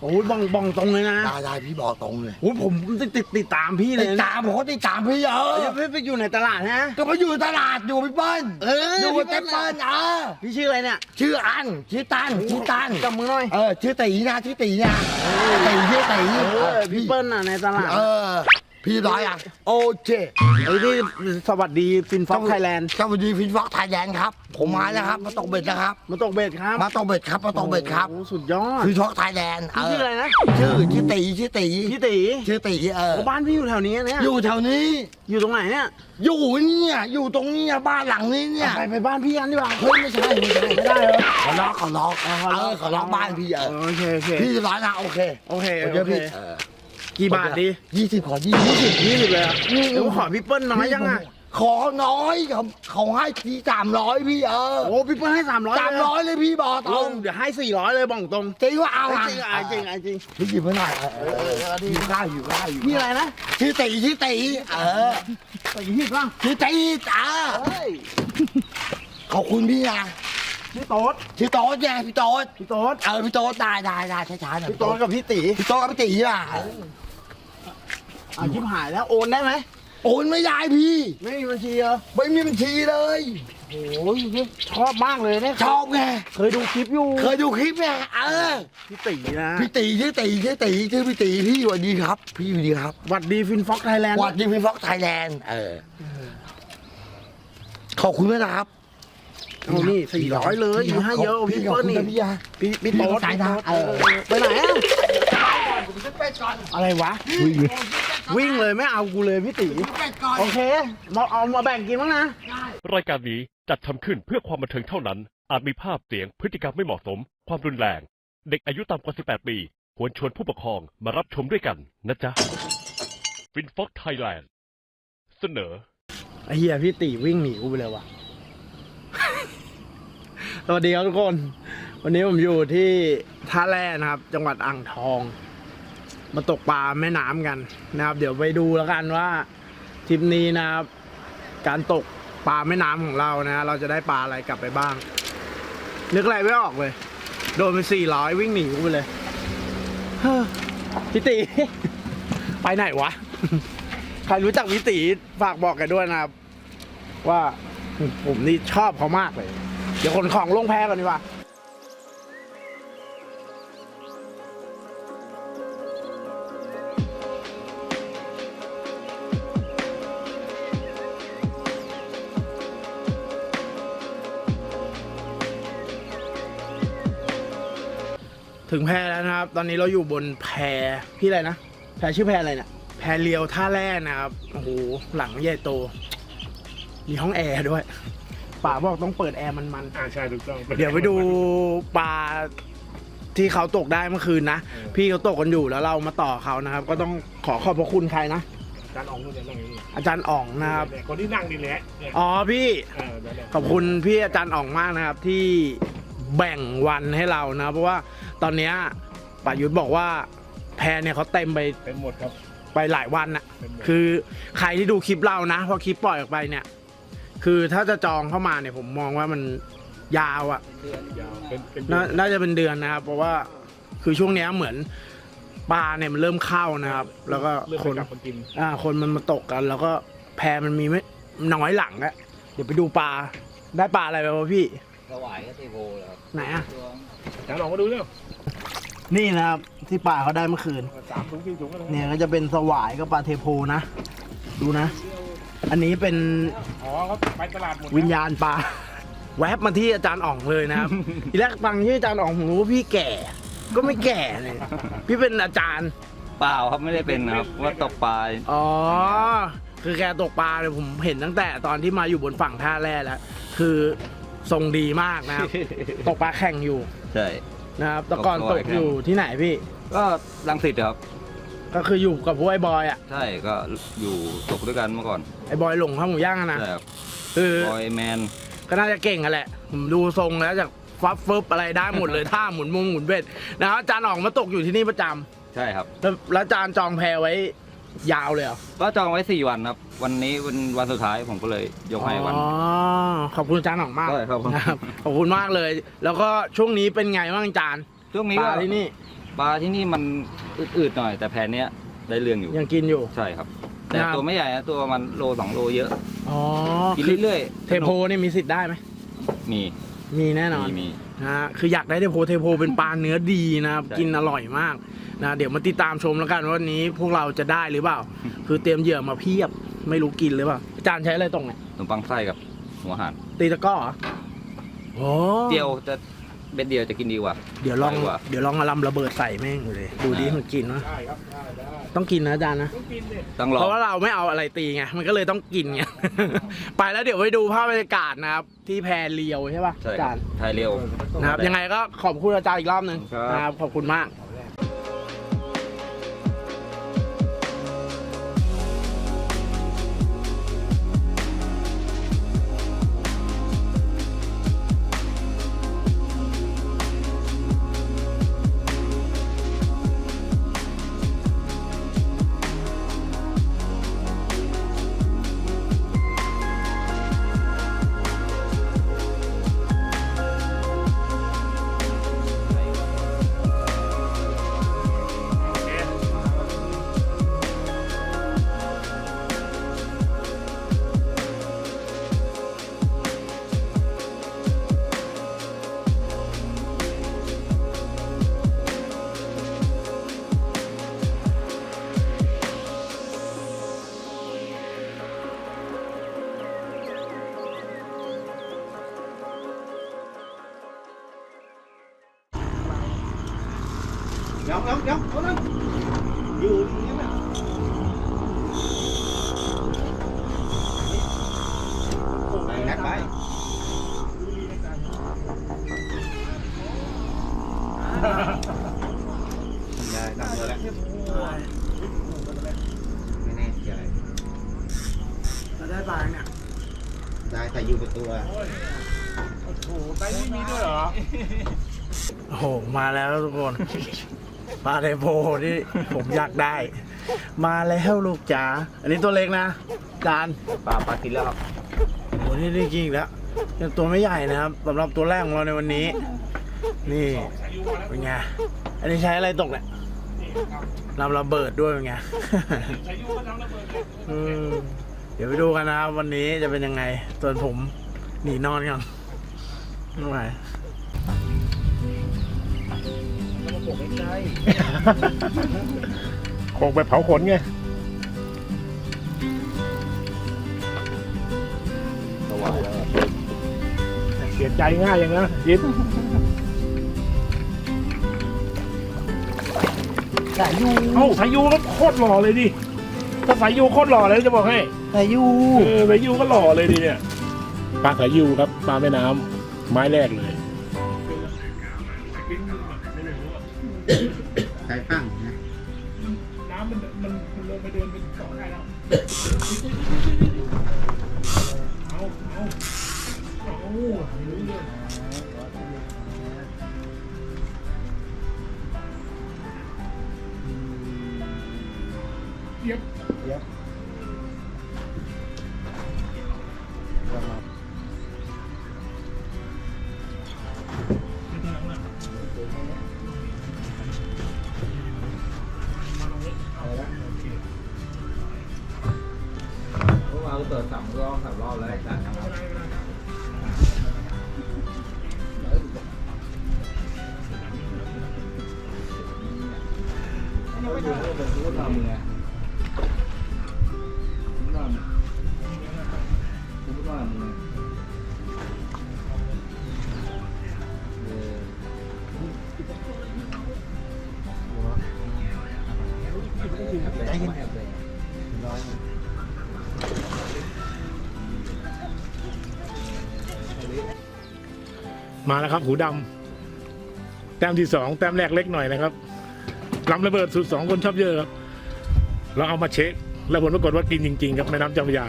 โอ้ยบองบองตรงเลยนะได้ได้พี่บอกตรงเลยโอ้ยผมติดติดติดตามพี่เลติยดนะตามผมก็ติดตามพี่เออพี่พี่อยู่ในตลาดนะก็มาอยู่ตลาดอยู่พี่เปิ้ลเอออยู่พี่กับเปิ้เจ๊ลเปิ้ลเออพี่ชื่ออะไรเนี่ยชื่ออันชื่อตันชื่อตันจับมือหน่อยเออชื่อตีนะชื่อตีนะตีชื่อตีเออพี่เปิ้ลน่ะในตลาดเออ พี่ร้อยอะโอเคไอ้ที่สวัสดีฟินฟ็อกไทยแลนด์สวัสดีฟินฟอกไทยแลนด์ครับ ผมมาแล้วครับ มาตกเบ็ดนะครับ มาตกเบ็ดครับ มาตกเบ็ดครับมาตกเบ็ดครับโอ้สุดยอดฟินฟอกไทยแลนด์พี่ชื่ออะไรนะ ชื่อชื่อตีชื่อตีพี่ตีชื่อตีเออโอ้บ้านพี่อยู่แถวนี้เนี่ย อยู่แถวนี้ อยู่ตรงไหนเนี่ย อยู่เนี่ยอยู่ตรงนี้อะบ้านหลังนี้เนี่ย ไปไปบ้านพี่กันดีกว่าเฮ้ยไม่ใช่ไม่ใช่ไม่ได้เหรอขอล็อกขอล็อกเออขอล็อกบ้านพี่เออโอเคโอเคพี่ร้อยนะโอเค โอเคโอโอเคเคพี่เออ กี่บาทดียี่สิบขอยี่สิบยี่สิบเลยอะเดี๋ยวขอพี่เปิ้ลน้อยยังอะขอน้อยเขาเขาให้ทีสามร้อยพี่เออโอ้พี่เปิ้ลให้สามร้อยสามร้อยเลยพี่บอกตลรงงเดี๋ยวให้สี่ร้อยเลยบอกตรงจริงว่าเอาเอาอะจริงอะจริงอะจริงพี่หยิบมาหน่อยเออเออเอออยู่ได้อยู่ได้อยู่พี่อะไรนะชื่อตีชื่อตีเออตีพี่บ้างชื่อตีจ้าเฮ้ยขอบคุณพี่นะพี่โต๊ดชื่อโต๊ดเนี่ยพี่โต๊ดพี่โต๊ดเออพี่โต๊ดได้ได้ได้ช้าๆหน่อยพี่โต๊ดกับพี่ตีพี่โต๊ดกับพี่ตีอะ อะชิบหายแล้วโอนได้ไหมโอนไม่ได้พี่ ไม่มีบัญชีเหรอไม่มีบัญชีเลย โอ้ยชอบมากเลยเนี่ยชอบไง เคยดูคลิปอยู่ เคยดูคลิปไงเออ พี่ตีนะพี่ตีชื่อตีชื่อตีชื่อพี่ตีพี่สวัสดีครับ พี่สวัสดีครับหวัดดีฟินฟ็อกไทยแลนด์สวัสดีพี่ฟ็อกไทยแลนด์เออ ขอบคุณด้วยนะครับโอ้นี่สี่ร้อยเลยมีให้เยอะพี่ขอบเปิ้ลคุณนี่นะพี่ยาพี่พี่พี่โต๊ดสายตาเออเออไปไหนอะอะไรวะ วิ่งเลยไม่เอากูเลยพี่ตีโอเคมาเอามาแบ่งกินบ้างนะ รายการนี้จัดทำขึ้นเพื่อความบันเทิงเท่านั้น อาจมีภาพเสียงพฤติกรรมไม่เหมาะสม ความรุนแรง เด็กอายุต่ำกว่า 18 ปี ควรชวนผู้ปกครองมารับชมด้วยกันนะจ๊ะฟินฟ็อกไทยแลนด์เสนอ ไอ้เหี้ยพี่ตีวิ่งหนีกูไปเลยว่ะ สวัสดีครับทุกคน วันนี้ผมอยู่ที่ท่าแร่นะครับ จังหวัดอ่างทอง มาตกปลาแม่น้ำกันนะครับ เดี๋ยวไปดูแล้วกันว่าทริปนี้นะครับ การตกปลาแม่น้ำของเรานะ เราจะได้ปลาอะไรกลับไปบ้าง นึกอะไรไม่ออกเลย โดนไปสี่ร้อยวิ่งหนีกูไปเลยเฮ้อพี่ตี ไปไหนวะ ใครรู้จักพี่ตีฝากบอกกันด้วยนะครับ ว่าผมนี่ชอบเขามากเลย เดี๋ยวคนของลงแพก่อนดีกว่า ถึงแพแล้วนะครับ ตอนนี้เราอยู่บนแพพี่อะไรนะ แพชื่อแพอะไรเนี่ย แพเรียวท่าแร่นะครับ โอ้โห หลังใหญ่โต มีห้องแอร์ด้วย ป่าบอกต้องเปิดแอร์มันๆอ่าใช่ถูกต้องเดี๋ยวไปดูปลาที่เขาตกได้เมื่อคืนนะ พี่เขาตกกันอยู่แล้วเรามาต่อเขานะครับ ก็ต้องขอขอบพระคุณใครนะ การออกนู่นนั่งนี่อาจารย์อ่องนะครับ คนที่นั่งนี่แหละเนี่ยอ๋อพี่ เออนั่นแหละขอบคุณพี่อาจารย์อ่องมากนะครับ ที่ แบ่งวันให้เรานะ เพราะว่าตอนเนี้ยป่ายุทธบอกว่าแพรเนี่ยเขาเต็มไปเป็นหมดครับ ไปหลายวันน่ะเป็นหมด คือใครที่ดูคลิปเรานะพอคลิปปล่อยออกไปเนี่ย คือถ้าจะจองเข้ามาเนี่ยผมมองว่ามันยาวอะ ยาวเป็นเป็นนาน่าจะเป็นเดือนนะครับ เพราะว่าคือช่วงเนี้ยเหมือนปลาเนี่ยมันเริ่มเข้านะครับ แล้วก็เรื่องคนกลับมากิน อ่าคนมันมาตกกัน แล้วก็แพมันมีไม่น้อยหลังอะเดี๋ยวไปดูปลาได้ปลาอะไรไปวะพี่ถวายก็เทโพเลยครับ ไหนอะการออกมาดูเร็วนี่นะครับที่ปลาเขาได้เมื่อคืน สามถุงสี่ถุงอะไรเนี่ยก็จะเป็นสวายกับปลาเทโพนะ ดูนะ อันนี้เป็นอ๋อเขาไปตลาดหมดวิญญาณปลา แวบมาที่อาจารย์อ่องเลยนะครับ ทีแรกฟังที่อาจารย์อ่องผมรู้ว่าพี่แก่ ก็ไม่แก่เลยพี่เป็นอาจารย์ เปล่าครับไม่ได้เป็นครับว่าตกปลาอ๋อ คือแกตกปลาเนี่ยผมเห็นตั้งแต่ตอนที่มาอยู่บนฝั่งท่าแร่แล้ว คือ ทรงดีมากนะครับ ตกปลาแข่งอยู่ใช่ นะครับแต่ก่อนตตกกบ่อยแข่ง อยู่ที่ไหนพี่ ก็รังสิตครับ ก็คืออยู่กับพวกไอ้บอยอะใช่ก็อยู่ตกด้วยกันเมื่อก่อนไอ้บอยหลงข้าวหมูย่างอะนะใช่ครับคือบอยแมน ก็น่าจะเก่งกันแหละผมดูทรงแล้วจากฟับฟึบอะไรได้หมดเลย ท่าหมุนมุงหมุนเบ็ดนะครับอาจารย์ออกมาตกอยู่ที่นี่ประจำใช่ครับ แล้วแล้วอาจารย์จองแพรไว้ ยาวเลยเหรอก็จองไว้สี่วันครับ วันนี้เป็นวันสุดท้ายผมก็เลยยกให้วัน อ๋อขอบคุณอาจารย์ออกมากได้ครับผม นะครับขอบคุณมากเลย แล้วก็ช่วงนี้เป็นไงบ้างอาจารย์ช่วงนี้ปก็ลาที่นี่ปลาที่นี่มันอืดๆหน่อย แต่แพนเนี้ยได้เรื่องอยู่ ยังกินอยู่ ใช่ครับ แต่ครับ ตัวไม่ใหญ่นะตัวมันโลสองโลเยอะ อ๋อกินคือเรื่อยๆเทโพนี่มีสิทธิ์ได้ไหมมีมีแน่นอนมีมี นะฮะคืออยากได้เทโพเทโพเป็นปลาเนื้อดีนะครับใช่ กินอร่อยมาก นะเดี๋ยวมาติดตามชมแล้วกันว่าวันนี้พวกเราจะได้หรือเปล่า คือเตรียมเหยื่อมาเพียบ ไม่รู้กินหรือเปล่าอาจารย์ใช้อะไรตรงไหนขนมปังไส้กับหัวหานตีตะกร้อเหรอโอ้เดียวจะเบ็ดเดียวจะกินดีกว่า เดี๋ยวลองดีกว่า เดี๋ยวลองมาลำระเบิดใส่แม่งดูเลยดูดิมันกินนะต้องกินนะอาจารย์นะ ต้องลอเพงราะว่าเราไม่เอาอะไรตีไง มันก็เลยต้องกินไง ไปแล้วเดี๋ยวไปดูภาพบรรยากาศนะครับ ที่แพเรียวใช่ป่ะใช่อาครัจาบรย์ไทยเร็ว นะครับ ยังไงก็ขอบคุณอาจารย์อีกรอบหนึ่งครับ นะครับ ขอบคุณมาก เราได้ปลาเนี่ยได้แต่อยู่กับตัวโอ้โหมาแล้วทุกคนปลาเทโพที่ผมอยากได้ มาแล้วลูกจ๋าอันนี้ตัวเล็กนะอาจานปลาปลากินแล้วครับโอ้โหนี่ได้จริงอีกแล้วยังตัวไม่ใหญ่นะครับสำหรับตัวแรกของเราในวันนี้ นี่เป็นไงอันนี้ใช้อะไรตกเนี่ยลำระเบิดด้วยเป็นไงอืมเดี๋ยวไปดูกันนะครับวันนี้จะเป็นยังไงส่วนผมหนีนอนกันไม่ไหว คงไปเผาขนไงสวายแล้วเสียใจง่ายอย่างนะยินสายยูเอ้าสายยูก็โคตรหล่อเลยดิถ้าสายยูโคตรหล่อเลยจะบอกให้สายยูเออสายยูก็หล่อเลยดิเนี่ยปลาสายยูครับปลาแม่น้ำไม้แรกเลย เอ เย็นมาแล้วครับ หูดำแต้มที่สองแต้มแรกเล็กหน่อยนะครับลำระเบิดสุดสองคนชอบเยอะครับเราเอามาเช็ค แล้วผลปรากฏว่ากินจริง ๆ ครับแม่น้ำเจ้าพระยา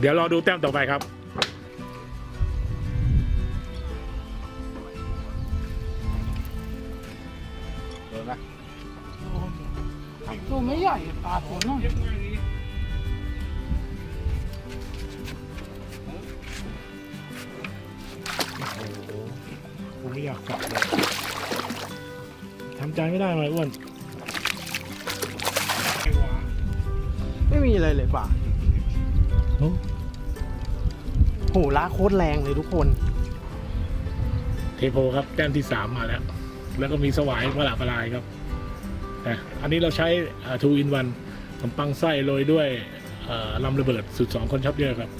เดี๋ยวรอดูแต้มต่อไปครับ ม่มีอะไรเลยป่ะโอ้โหล้าโคตรแรงเลยทุกคน เทโพครับแต้มที่สามมาแล้ว แล้วก็มีสวายประหลาดประหลายครับนะอันนี้เราใช้ทูอินวันขนมปังไส้โรยด้วยเอ่อลำระเบิดสุดสองคนชอบเยอะครับ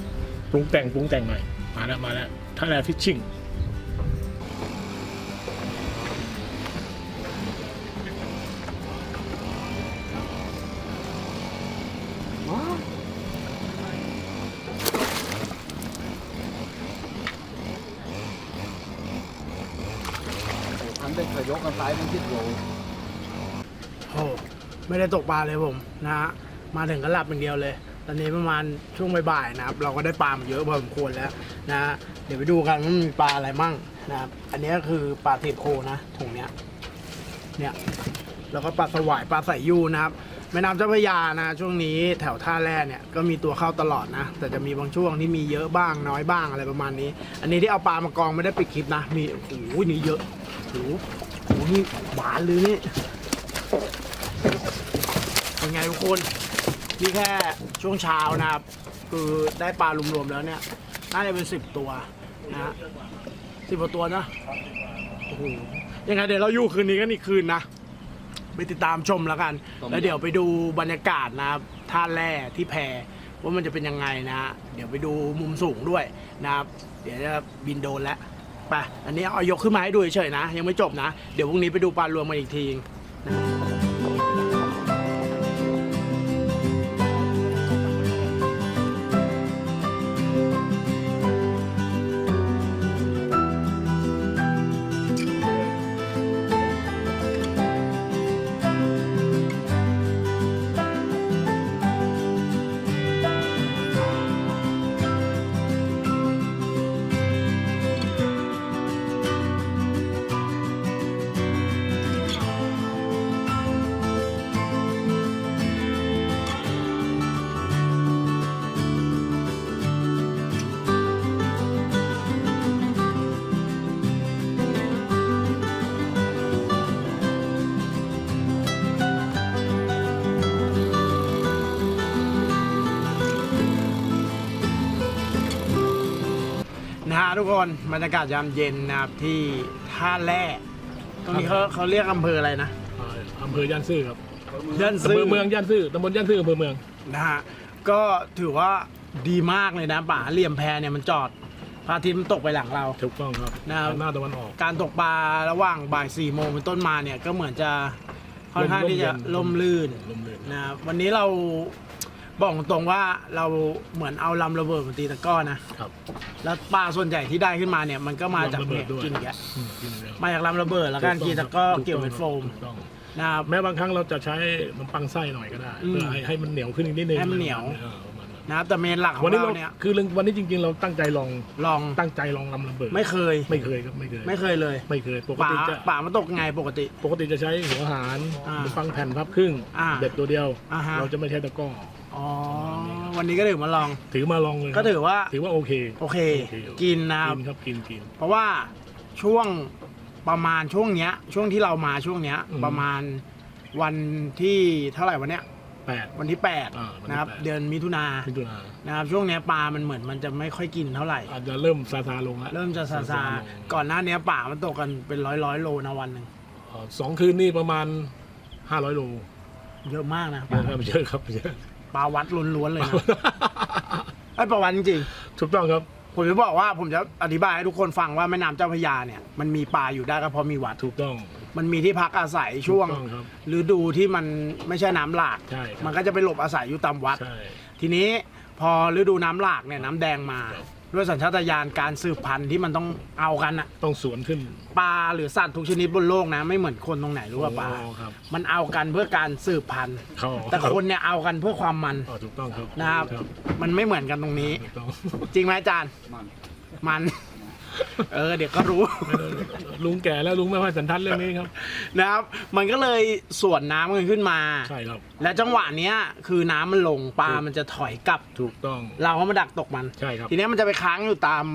ปรุงแต่งปรุงแต่งหน่อย มาแล้วมาแล้วท่าแรฟิชชิ่ง ไม่ได้ตกปลาเลยผมนะฮะมาถึงก็หลับอย่างเดียวเลย ตอนนี้ประมาณช่วงบ่ายๆนะครับ เราก็ได้ปลามาเยอะพอสมควรแล้วนะฮะเดี๋ยวไปดูกันว่ามีปลาอะไรมั่งนะครับอันนี้ก็คือปลาเทปโคนะถุงเนี้ยเนี่ยแล้วก็ปลาสวายปลาใสยูนะครับแม่น้ำเจ้าพระยานะช่วงนี้แถวท่าแร่เนี่ยก็มีตัวเข้าตลอดนะ แต่จะมีบางช่วงที่มีเยอะบ้างน้อยบ้างอะไรประมาณนี้ อันนี้ที่เอาปลามากองไม่ได้ปิดคลิปนะ มีโอ้โหนี่เยอะโอ้โหโหนี่หวานเลยนี่ งทุกคนนี่แค่ช่วงเช้านะครับ คือได้ปลารวมๆแล้วเนี่ยน่าจะเป็นสิบตัวนะฮะสิบกว่าตัวนะโอ้โหยังไงเดี๋ยวเราอยู่คืนนี้กันอีกคืนนะไปติดตามชมแล้วกัน แล้วเดี๋ยวไปดูบรรยากาศนะครับท่าแร่ที่แพว่ามันจะเป็นยังไงนะฮะเดี๋ยวไปดูมุมสูงด้วยนะครับ เดี๋ยวจะบินโดรนแล้วไปอันนี้เอายกขึ้นมาให้ดูเฉยๆนะ ยังไม่จบนะ เดี๋ยวพรุ่งนี้ไปดูปลารวมกันอีกทีนะ ทุกคนบรรยากาศยามเย็นนะครับที่ท่าแร่ตรงนี้เขาเขาเรียกอำเภออะไรนะเอ่ออำเภอย่านซื่อครับย่านอำซื่เภออเมืองย่านซื่อตำบลย่านซื่ออำเภอเมือง นะฮะก็ถือว่าดีมากเลยนะป่าเหลี่ยมแพเนี่ยมันจอดพระอาทิตย์มันตกไปหลังเรา ถูกต้องครับนะครับ หน้าตะวันออก การตกปลาระหว่างบ่ายสี่โมงเป็นต้นมาเนี่ยก็เหมือนจะค่อนข้างที่จะลลมมลื่ลื่นนลมลื่น นะครับวันนี้เรา บอกตรงว่าเราเหมือนเอาลำระเบิดมาตีตะกร้อนะครับ แล้วปลาส่วนใหญ่ที่ได้ขึ้นมาเนี่ยมันก็มาจากลำระเบิเนี่ดยด้วย กินอย่างเงี้ยอืมกินแล้วมาจากลำระเบิดแล้วการกินตะกร้อเกี่ยวเป็นโฟมถูกต้องนะครับ แม้บางครั้งเราจะใช้ขนมปังไส้หน่อยก็ได้อืมเพื่อให้ให้มันเหนียวขึ้นอีกนิดนึงให้มันเหนียว ออประมาณนั้นนะครับแต่เมนหลักของวันนี้เราเราเนี่ยคือเรื่องวันนี้จริง ๆ เราตั้งใจลองลองตั้งใจลองลำระเบิดไม่เคย ไม่เคยครับไม่เคยไม่เคยเลยไม่เคยปกป่าติจะป่ามันตกไงปกติ ปกติจะใช้หัวหารอ่าขนมปังแผ่นพับครึ่งอ่าเด็ดตัวเดียว อ่าฮะ เราจะไม่ใช้ตะกร้อ อ๋อวันนี้ก็ถือมาลอง ถือมาลองเลยก็ถือว่าถือว่าโอเคโอเคโอเค กินนะครับกินครับกินกินเพราะว่าช่วงประมาณช่วงเนี้ย ช่วงที่เรามาช่วงเนี้ยอืมประมาณวันที่เท่าไหร่วันเนี้ยแปดวันที่อ่าวันที่8นะครับแปดเดือนมิถุนามิถุนานะครับช่วงเนี้ยปลามันเหมือนมันจะไม่ค่อยกินเท่าไหร่อาจจะเริ่มซาซาลงแล้วเริ่มจะซาซาลงก่อนหน้าเนี้ยป่ามันตกกันเป็นร้อยร้อยโลนะวันหนึ่งเอ่อสองคืนนี่ประมาณห้าร้อยโล เยอะมากนะเยอะครับเยอะครับเยอะ ปลาวัดล้วนๆเลยนะไอ้ยปลาวัดจริงถูกต้องครับ ๆผมจะบอกว่าผมจะอธิบายให้ทุกคนฟังว่าแม่น้ำเจ้าพระยาเนี่ยมันมีปลาอยู่ได้ก็เพราะมีวัด ถูกต้อง มันมีที่พักอาศัยช่วงถูกต้องครับฤดูที่มันไม่ใช่น้ำหลาก ใช่ครับ มันก็จะไปหลบอาศัยอยู่ตามวัด ใช่ ทีนี้พอฤดูน้ำหลากเนี่ยน้ำแดงมา ครับ ด้วยสัญชาตญาณการสืบพันธุ์ที่มันต้องเอากันอะต้องสวนขึ้น ปลาหรือสัตว์ทุกชนิดบนโลกนะ ไม่เหมือนคนตรงไหนรู้ป่ะปลาอ๋อครับมันเอากันเพื่อการสืบพันธุ์เขาแต่คนเนี่ยเอากันเพื่อความมันอ๋อถูกต้องครับนะครับมันไม่เหมือนกันตรงนี้ ถูกต้อง จริงไหมอาจารย์มันมัน เออเดี๋ยวก็รู้ ลุงแก่แล้วลุงไม่ค่อยสันทัดเรื่องนี้ครับ นะครับ มันก็เลยสวนน้ำกันขึ้นมา ใช่ครับ และจังหวะเนี้ยคือน้ำมันลงปลา มันจะถอยกลับ ถูกต้อง เราก็มาดักตกมัน ใช่ครับ ทีเนี้ยมันจะไปค้างอยู่ตาม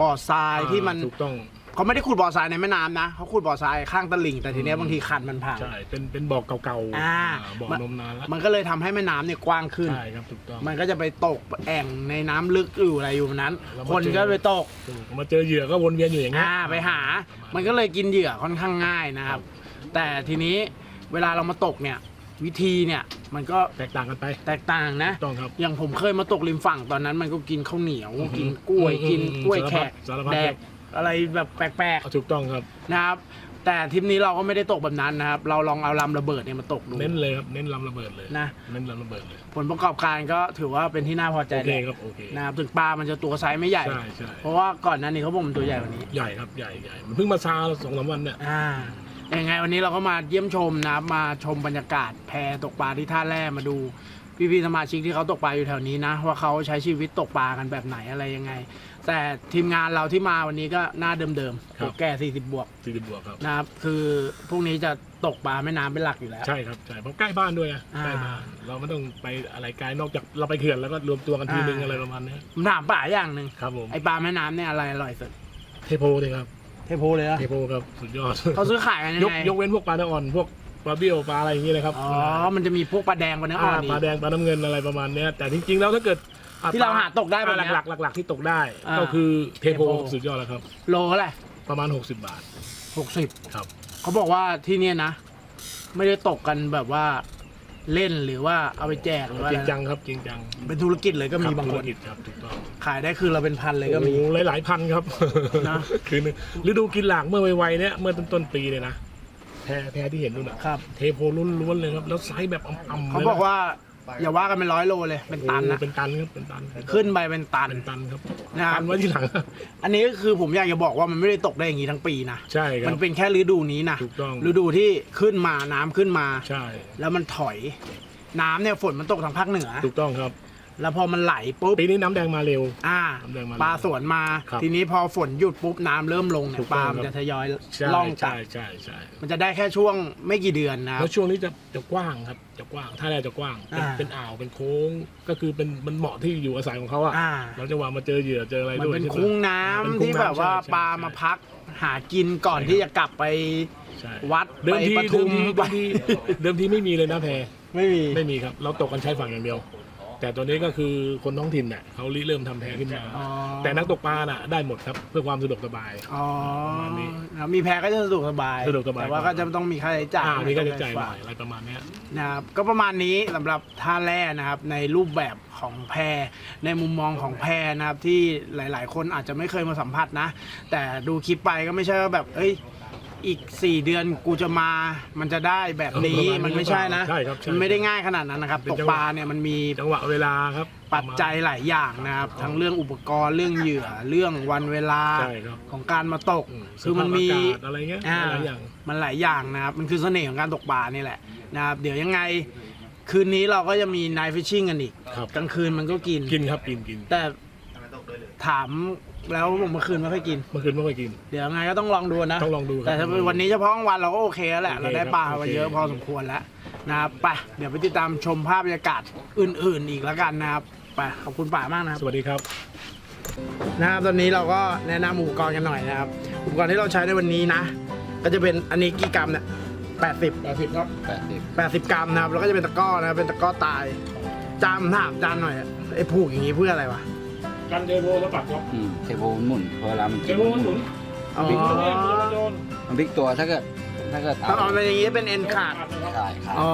บ่อทรายที่มัน ถูกต้อง เขาไม่ได้ขุดบ่อทรายในแม่น้ำนะเขาขุดบ่อทรายข้างตลิ่ง แต่ทีเนี้ยบางทีคันมันพัง ใช่ เป็นเป็นบ่อเก่าๆอ่า บ่อนมนานแล้วมันก็เลยทำให้แม่น้ำเนี่ยกว้างขึ้น ใช่ครับถูกต้อง มันก็จะไปตกแอ่งในน้ำลึกอยู่อะไรอยู่นั้น แล้วมาคนเจอ ก็ไปตกถูกมาเจอเหยื่อก็วนเวียนอยู่อย่างเงี้ยอ่าไปหา มันก็เลยกินเหยื่อค่อนข้างง่ายนะครับ แต่ทีนี้เวลาเรามาตกเนี่ยวิธีเนี่ยมันก็แตกต่างกันไปแตกต่างนะ ถูกต้องครับ อย่างผมเคยมาตกริมฝั่งตอนนั้นมันก็กินข้าวเหนียว อือฮึกินกล้วยอืมกินกล้วยสารแขพัดกสารพัดแดครักบ อะไรแบบแปลกถูกต้องครับ ๆนะครับ แต่ทริปนี้เราก็ไม่ได้ตกแบบนั้นนะครับ เราลองเอาลำระเบิดเนี่ยมาตกดูเน้นเลยครับเน้นลำระเบิดเลยนะ เน้นลำระเบิดเลยผลประกอบการก็ถือว่าเป็นที่น่าพอใจโอเคแหละครับโอเคนะครับถึงปลามันจะตัวไซส์ไม่ใหญ่ ใช่ใช่เพราะว่าก่อนหน้านี้เขาบอกมันตัวใหญ่กว่านี้ ใหญ่ครับใหญ่ใหญ่มันเพิ่งมาซาสองสามวันเนี่ยอ่ายังไงวันนี้เราก็มาเยี่ยมชมนะครับมาชมบรรยากาศแพตกปลาที่ท่าแร่มาดูพี่ๆสมาชิกที่เขาตกปลาอยู่แถวนี้นะ ว่าเขาใช้ชีวิตตกปลากันแบบไหนอะไรยังไง แต่ทีมงานเราที่มาวันนี้ก็หน้าเดิมๆครับพวกแก่40 บวกสี่สิบบวกครับ นะครับ คือพวกนี้จะตกปลาแม่น้ำเป็นหลักอยู่แล้ว ใช่ครับใช่เพราะใกล้บ้านด้วยอะอ่า ใกล้บ้านเราไม่ต้องไปอะไรไกลนอกจากเราไปเขื่อนแล้วก็รวมตัวกันทีนึงอ่าอะไรประมาณเนี้ยผมถามป่าอย่างหนึ่งครับผมไอปลาแม่น้ำเนี่ยอะไรอร่อยสุดเทโพเลยครับเทโพเลยอะเทโพครับสุดยอด เขาซื้อขายกันยัยงกไงยกเว้นพวกปลาเนื้ออ่อนพวกปลาเบี้ยวปลาอะไรอย่างเงี้ยเลยครับอ๋อมันจะมีพวกปลาแดงปลาเนื้ออ่อนอ่าอีปลากแดงปลาน้ำเงินอะไรประมาณเนี้ยแต่จริงๆแล้วถ้าเกิดอ่ ที่เราหาตกได้แบบอ่าเนี้ย หลักๆหลักๆที่ตกได้ อ่าก็คือเทโพเทโพ สุดยอดแล้วครับ โลเท่าไหร่ประมาณ 60 บาทหกสิบครับ เขาบอกว่าที่เนี่ยนะ ไม่ได้ตกกันแบบว่าเล่นหรือว่าเอาไปแจกหรือว่าจอะริงไรจังครับจริงจังเป็นธุรกิจเลยก็มีรับางธุครนกิจครับถูกต้องขายได้คือเราเป็นพันเลยก็มี โอ้หลายหลาย ๆ พันครับนะ คือฤดูกินหลากเมื่อไวๆเนี้ยเมื่อต้นต้นปีเลยนะแพรแพรที่เห็นนู่นน่ะครับ เทโพล้วนๆเลยครับ แล้วไซส์แบบอ่ำๆเขาลยนะบอกว่า อย่าว่ากันเป็นร้อยโลเลยเป็นตันโอ้นะเป็นตันครับเป็นตันขึ้นไปเป็นตันเป็นตันครับนะครับตันไว้ที่หลัง อันนี้ก็คือผมอยากจะบอกว่ามันไม่ได้ตกได้อย่างนี้ทั้งปีนะใช่ครัมับนเป็นแค่ฤดูนี้นะถูกต้องฤดูที่ขึ้นมาน้ำขึ้นมาใช่แล้วมันถอย น้ำเนี่ยฝนมันตกทางภาคเหนือถูกต้องครับ แล้วพอมันไหลปุ๊บปีนี้น้ำแดงมาเร็ว อ่าน้ำแดงมาปลาสวนมา ครับทีนี้พอฝนหยุดปุ๊บน้ำเริ่มลงเนี่ถูยกปต้ลาองมันครับจะทยอยใช่ล่องกลัใช่บใช่ใช่มันจะได้แค่ช่วงไม่กี่เดือนนะครับ แล้วช่วงนี้จะจะกว้างครับจะกว้างท่าแรกจะกว้างเป็นอ่า เป็นอ่าวเป็นโค้งก็คือเป็นมันเหมาะที่อยู่อาศัยของเขาอะอ่า เราจะวางมาเจอเหยื่อเจออะไรมันด้วยเป็นใช่ไห คุ้งน้ำเป็นคุ้ที่งน้ำแบบว่าใช่ใช่ปลาใช่มาพักหากินก่อนใช่ที่จะกลับไปใช่วัดเดิมทีไปปทุเดิมมทีไปเดิมทีเดิมทีไม่มีเลยนะแพรไม่มี ไม่มีครับ เราตกกันใช้ฝั่งอย่างเดียว แต่ตัวนี้ก็คือคนท้องถิ่นเนี่ยเขาริเริ่มทำแพขึ้นมา อ๋อแต่นักตกปลาน่ะได้หมดครับเพื่อความสะดวกสบาย อ๋อประมาณนี้แล้วมีแพก็จะสะดวกสบายสะดวกสบาย แต่ว่าก็จะต้องมีค่าใช้จ่ายอ่ามีค่าใช้จ่ายหน่อยอะไรประมาณเนี้ย นะครับก็ประมาณนี้สำหรับท่าแร่นะครับในรูปแบบของแพในมุมมองของแพนะครับที่หลาย ๆ คนอาจจะไม่เคยมาสัมผัสนะ แต่ดูคลิปไปก็ไม่ใช่ว่าแบบเอ้ย อีก 4 เดือนกูจะมา มันจะได้แบบนี้ประมาณนี้มันไม่ใช่นะใช่ครับใช่มันไม่ได้ง่ายขนาดนั้นนะครับเป็นตกจังหวะ ปลาเนี่ยมันมีจังหวะเวลาครับปัจจัยหลายอย่างนะครับ ทั้งเรื่องอุปกรณ์เรื่องเหยื่อเรื่องวันเวลาใช่ครับ ของการมาตกอืมคือมันมีสภาพอากาศอะไรเงี้ยอ่าหลายอย่าง มันหลายอย่างนะครับ มันคือเสน่ห์ของการตกปลานี่แหละนะครับ เดี๋ยวยังไง คืนนี้เราก็จะมี night fishing กันอีกครับ กลางคืนมันก็กิน กินครับกินกิน แต่ถาม แล้วผมเมื่อคืนไม่ค่อยกิน เมื่อคืนไม่ค่อยกิน เดี๋ยวยังไงก็ต้องลองดูนะต้องลองดูครับแต่ถ้าเป็นวันนี้เฉพาะกลางวันเราก็โอเคแล้วแหละ โอเคเราได้ปลาครับมาโอเค เยอะพอสมควรแล้วนะครับไปเดี๋ยวไปติดตามชมภาพบรรยากาศอื่น ๆ อีกแล้วกันนะครับไปขอบคุณป่ามากนะครับ สวัสดีครับ นะครับตอนนี้เราก็แนะนำอุปกรณ์กันหน่อยนะครับ อุปกรณ์ที่เราใช้ในวันนี้นะ ก็จะเป็นอันนี้กี่กรัมเนี่ยแปดสิบ80ครับแปดสิบแปดสิบกรัมนะครับแล้วก็จะเป็นตะกร้อนะครับเป็นตะกร้อตายจามถามจานหน่อยไอ้ผูกอย่างนี้เพื่ออะไรวะ กันเทโบแล้วปัดครับอืมเทโพมันหมุนพอเวลามันเทกินโบมันหมุนอ๋อบิ๊กตัวเนี่ยมันจะโดนมันพลิกตัวถ้าเกิดถ้าเกิดต้องเอาไปอย่างนี้เป็นเอ็นขาด นะครับใช่ครับอ๋อ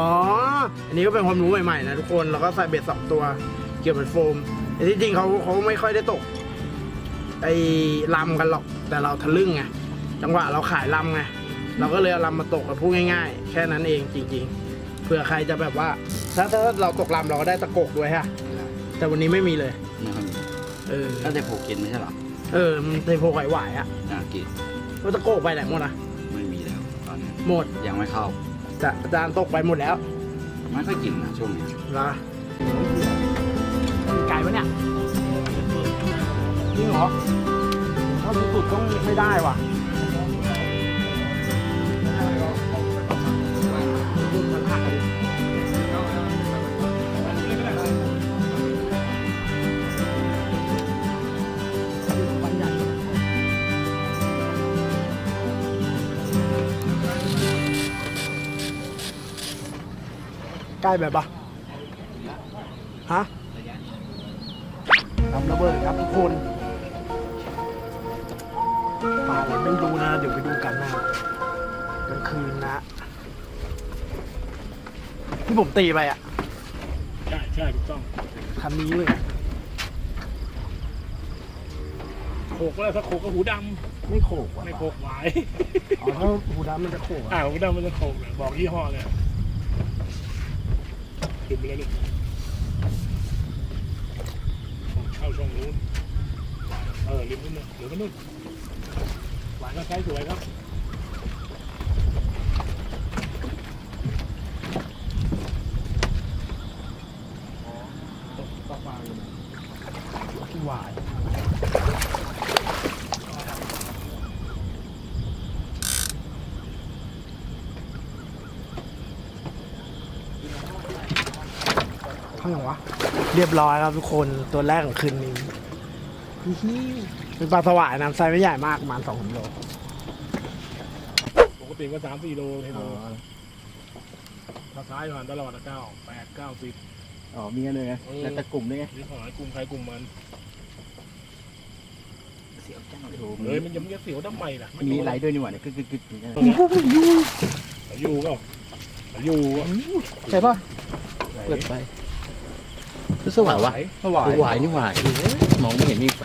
อันนี้ก็เป็นความรู้ใหม่ๆนะทุกคน แล้วก็ใส่เบ็ดสองตัว เกี่ยวเป็นโฟมแต่ที่จริงเขาเขาไม่ค่อยได้ตก ไอ้ลำกันหรอก แต่เราทะลึ่งไง จังหวะเราขายลำไง เราก็เลยเอาลำมาตกมาพูดง่ายๆ แค่นั้นเองจริงๆ เผื่อใครจะแบบว่า ถ้าถ้าเราตกลำเราก็ได้ตะกกด้วยฮะ แต่วันนี้ไม่มีเลย นะครับเออถ้าเทโพกินไม่ใช่เหรอเออมันเทโพไหวๆอะอ่ากินว่าตะโกกไปไหนหมดอะไม่มีแล้วตอนนี้หมดยังไม่เข้าจะอาจารย์ตกไปหมดแล้วไม่ค่อยกินนะช่วงนี้นะไก่ปะเนี่ยจริงเหรอถ้าสุดๆต้องไม่ได้ว่ะ ใกล้แบบปะฮะทำระเบิดครับทุกคนป่าอะไรไม่รู้นะ เดี๋ยวไปดูกันนะกลางคืนนะ ที่ผมตีไปอะ ใช่ใช่ถูกต้องคันนี้เลยโขกแล้วถ้าโขกก็หูดไม่โขกำว่ะไม่โขกหวาย อ๋อถ้าหูดำมันจะโขกอ่าอะหูดำมันจะโขกเลยบอกยี่ห้อเลยขึ้น ไปเลยลูกเข้าช่องนู้นเออริมนู้นนะเดี๋ยวก็นู้นหวานก็ใช้สวยครับ หวาย ข้างหลังวะ เรียบร้อยครับทุกคนตัวแรกของคืนนี้ฮิฮิเป็นปลาสวายน้ำไซส์ไม่ใหญ่มากประมาณสองโลปกติก็สามสี่โลเทโลถ้าซ้ายผ่านตลอดอะเก้าแปดเก้าสิบอ๋อ มีกันเลยไงเออแล้วแต่กลุ่มด้วยไงนี่ขอให้กลุ่มใครกลุ่มมันเสียวจังเลยเฮ้ยมันยังจะเสียวทำไมล่ะมีไหลด้วยนี่หว่าเนี่ยกึกกึกกึกอย่างเงี้ยอยู่ก็อยู่อะใช่ป่ะเปิดไป สว่างวะสว่างหวายนี่หวายมองไม่เห็นมีไฟ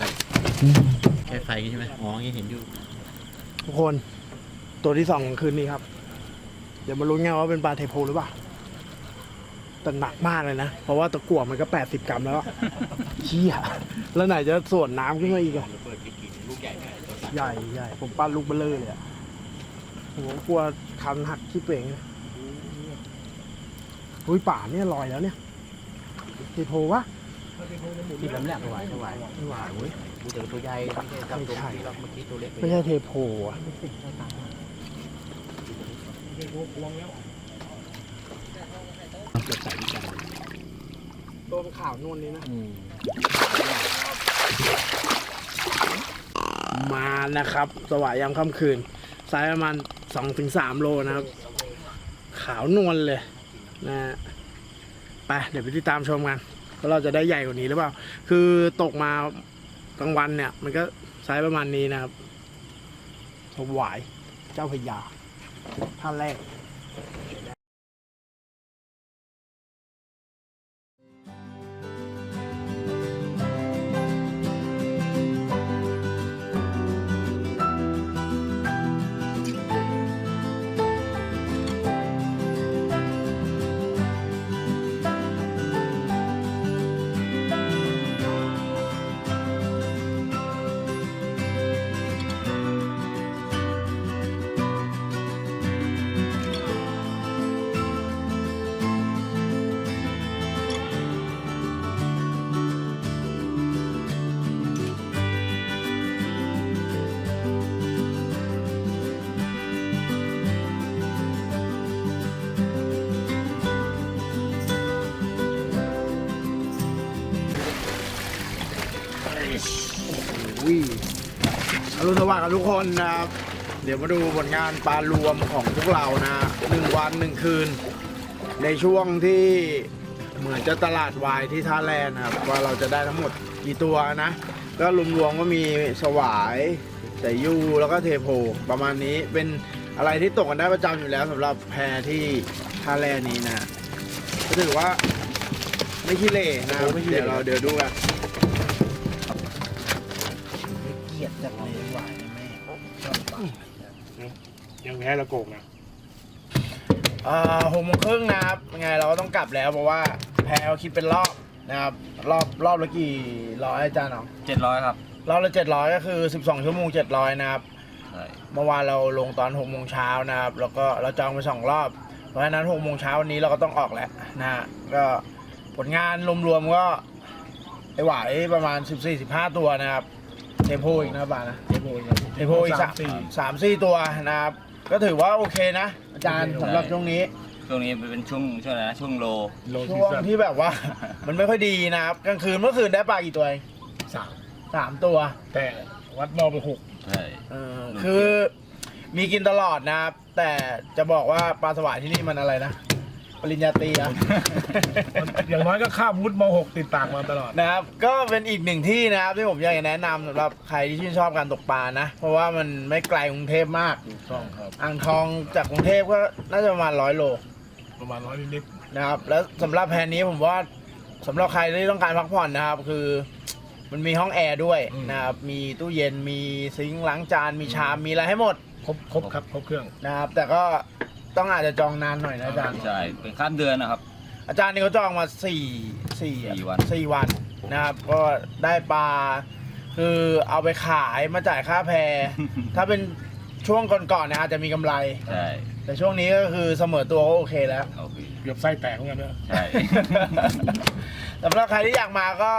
แค่ไฟใช่ไหมอ๋อยังเห็นอยู่ทุกคน ตัวที่สองของคืนนี้ครับ เดี๋ยวมาลุ้นกันว่าเป็นปลาเทโพหรือเปล่าแต่หนักมากเลยนะ เพราะว่าตะกั่วมันก็ 80 กรัมแล้วอะเชี่ยแล้วไหนจะส่วนน้ำขึ้นมาอีกอะใหญ่ใหญ่ผมปั้นลูกเบลเลอร์เลยอะผมกลัวคันหักที่เป่งเลยอุ้ยป่าเนี่ยลอยแล้วเนี่ย เทโพวะที่ลำแรกหวายหวายไม่หวายเว้ยกูเจอตัวใหญ่ไม่ใช่ครับตัวนี้เมื่อกี้ตัวเล็กไม่ใช่เทโพอะตัวเป็นขาวนวลนี้นะมานะครับ สวายยามค่ำคืนไซส์ประมาณสองถึงสามโลนะครับ ขาวนวลเลยนะฮะ ไปเดี๋ยวไปติดตามชมกันว่าเราจะได้ใหญ่กว่านี้หรือเปล่า คือตกมากลางวันเนี่ย มันก็ไซส์ประมาณนี้นะครับสวายเจ้าพญาท่านแรก อุ้ยอรุณสวัสดิ์กับทุกคนนะครับ เดี๋ยวมาดูผลงานปลารวมของพวกเรานะหนึ่งวันหนึ่งคืน ในช่วงที่เหมือนจะตลาดวายที่ท่าแรนะครับ ว่าเราจะได้ทั้งหมดกี่ตัวนะ ก็รวมๆก็มีสวายแต่ยูแล้วก็เทโพประมาณนี้เป็นอะไรที่ตกกันได้ประจำอยู่แล้วสำหรับแพที่ท่าแรนี้นะก็ถือว่าไม่ขี้เหร่นะครับเดี๋ยวเราเดี๋ยวดูกัน ยังแพ้ตะโกกนะเอ่อหกโมงครึ่งนะครับยังไงเราก็ต้องกลับแล้วเพราะว่าแพลวคิดเป็นรอบนะครับรอบรอบละกี่ร้อยอาจารย์เนาะเจ็ดร้อยครับรอบละเจ็ดร้อยก็คือสิบสองชั่วโมงเจ็ดร้อยนะครับใช่เมื่อวานเราลงตอนหกโมงเช้านะครับ แล้วก็เราจองไปสองรอบ เพราะฉะนั้นหกโมงเช้าวันนี้เราก็ต้องออกแล้วนะฮะก็ผลงานรวมๆก็ไอหวายประมาณสิบสี่สิบห้าตัวนะครับเทโพอีกนะครับบาทนะเทโพอีกเทโพอีกสามสามสี่ตัวนะครับ ก็ถือว่าโอเคนะ อาจารย์สำหรับช่วงนี้ ช่วงนี้เป็นช่วงช่วงอะไรนะช่วงโลโลช่ซีวงซั่นที่แบบว่า มันไม่ค่อยดีนะครับกลางคืนเมื่อคืนได้ปลากี่ตัวเองสามสามตัว แต่วัดมองไปหกใช่เออคือมีกินตลอดนะครับ แต่จะบอกว่าปลาสวายที่นี่มันอะไรนะ ปริญญาตรีอะอย่างน้อยก็ข้ามวุฒิม .6 ติดปากมาตลอด นะครับ ก็เป็นอีกหนึ่งที่นะครับที่ผมอยากจะแนะนำสำหรับใครที่ชื่นชอบการตกปลานะ เพราะว่ามันไม่ไกลกรุงเทพมากถูกต้องครับ อ่างทองจากกรุงเทพก็น่าจะประมาณร้อยโล ประมาณร้อยนิดนะครับ แล้วสำหรับแพนนี้ผมว่าสำหรับใครที่ต้องการพักผ่อนนะครับ คือ มันมีห้องแอร์ด้วยนะครับ มีตู้เย็นมีซิงค์ล้างจานมีชามมีอะไรให้หมด ๆครบครบครับครบเครื่อง นะครับแต่ก็ ต้องอาจจะจองนานหน่อยนะอาจารย์ ใช่เป็นข้ามเดือนนะครับ อาจารย์นี่เขาจองมาสี่สี่สี่วัน สี่วันนะครับ ก็ได้ปลาคือเอาไปขายมาจ่ายค่าแพ ถ้าเป็นช่วงก่อนๆเนี่ยอาจจะมีกำไร ใช่แต่ช่วงนี้ก็คือเสมอตัวก็โอเคแล้ว โอเคเกือบไส้แตกเหมือนกันนะใช่ สำหรับใครที่อยากมาก็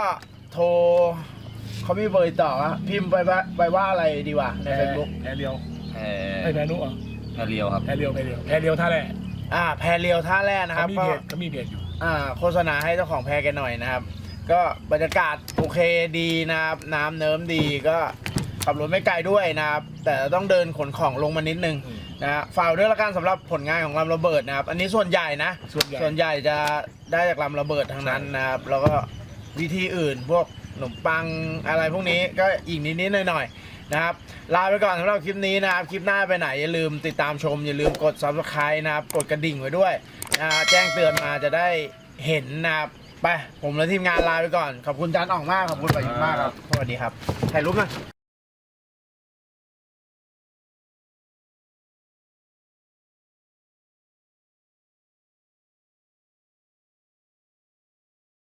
โทรเขามีเบอร์ติดต่ออะพิมพ์ไปว่าไปว่าอะไรดีวะในเฟซบุ๊กแพรเรียวแพไม่แพรนุอะแพร เรียวครับแพรเรียวแพรเรียวแพรเรียวท่าแร่อ่าแพรเรียวท่าแร่นะครับเขามีก็เพจเขามีเพจอยู่ อ่าโฆษณาให้เจ้าของแพรแกหน่อยนะครับ ก็บรรยากาศโอเคดีนะครับ น้ำเนิ้มดีก็ขับรถไม่ไกลด้วยนะครับ แต่ต้องเดินขนของลงมานิดนึงอืม นะฮะฝากด้วยละกันสำหรับผลงานของลำระเบิดนะครับ อันนี้ส่วนใหญ่นะ ส่วนใหญ่ ส่วนใหญ่จะได้จากลำระเบิดทั้งนั้นนะครับ แล้วก็วิธีอื่นพวกขนมปังอะไรพวกนี้ก็อีกนิดๆหน่อยๆ นะครับ ลาไปก่อนสำหรับคลิปนี้นะครับ คลิปหน้าไปไหน อย่าลืมติดตามชม อย่าลืมกด subscribe นะครับ กดกระดิ่งไว้ด้วยนะแจ้งเตือนมาจะได้เห็นนะครับ ไป ผมและทีมงานลาไปก่อน ขอบคุณจานอ่องมาก ขอบคุณประยุทธมากครับ สวัสดีครับ ถ่ายรูปหน่อย